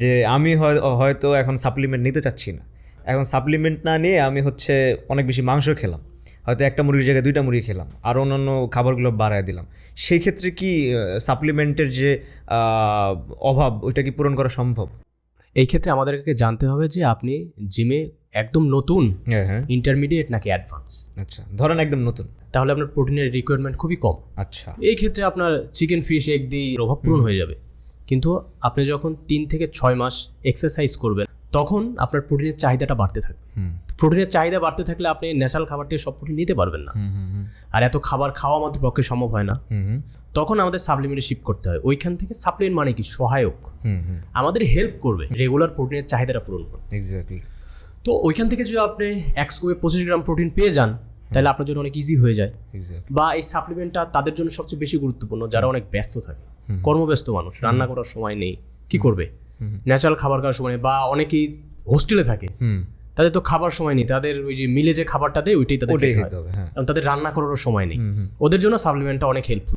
যে আমি হয়- হয়তো এখন সাপ্লিমেন্ট নিতে চাচ্ছি না। এখন সাপ্লিমেন্ট না নিয়ে আমি হচ্ছে অনেক বেশি মাংস খেলাম। হয়তো একটা মুরগির জায়গায় দুইটা মুরগি খেলাম আর অন্যান্য খাবারগুলো বাড়ায় দিলাম। সেই ক্ষেত্রে কি সাপ্লিমেন্টের যে অভাব ওইটা কি পূরণ করা সম্ভব? এই ক্ষেত্রে আমাদেরকে জানতে হবে যে আপনি জিমে একদম নতুন হ্যাঁ হ্যাঁ। ইন্টারমিডিয়েট নাকি অ্যাডভান্স আচ্ছা ধরেন একদম নতুন। তাহলে আপনার প্রোটিনের রিকোয়ারমেন্ট খুবই কম। আচ্ছা। এই ক্ষেত্রে আপনার চিকেন ফিশ এগ দিয়ে প্রভাব পূরণ হয়ে যাবে। কিন্তু আপনি যখন তিন থেকে ছয় মাস এক্সারসাইজ করবেন তখন আপনার প্রোটিনের চাহিদাটা বাড়তে থাকবে। প্রোটিনের চাহিদা বাড়তে থাকলে আপনি ন্যাচারাল খাবার থেকে সব প্রোটিন নিতে পারবেন না। আর এত খাবার খাওয়া আমাদের পক্ষে সম্ভব হয় না। তখন আমাদের সাপ্লিমেন্টে শিফট করতে হয়। ওইখান থেকে সাপ্লিমেন্ট মানে কি? সহায়ক। আমাদের হেল্প করবে। রেগুলার প্রোটিনের চাহিদাটা পূরণ করবে এক্স্যাক্টলি তো ওইখান থেকে যদি আপনি একশো পঁচিশ গ্রাম প্রোটিন পেয়ে যান তাহলে আপনার জন্য অনেক ইজি হয়ে যায়। বা এই সাপ্লিমেন্টটা তাদের জন্য সবচেয়ে বেশি গুরুত্বপূর্ণ যারা অনেক ব্যস্ত থাকে। কর্মব্যস্ত মানুষ রান্না করার সময় নেই কি করবে? ন্যাচারাল খাবার খাওয়ার সময় নেই বা অনেকেই হোস্টেলে থাকে। তাদের তো খাবার সময় নেই তাদের ওই যে মিলে যে খাবারটা দেয় ওইটাই তাদের হয়। তাদের রান্না করারও সময় নেই। ওদের জন্য সাপ্লিমেন্টটা অনেক হেল্পফুল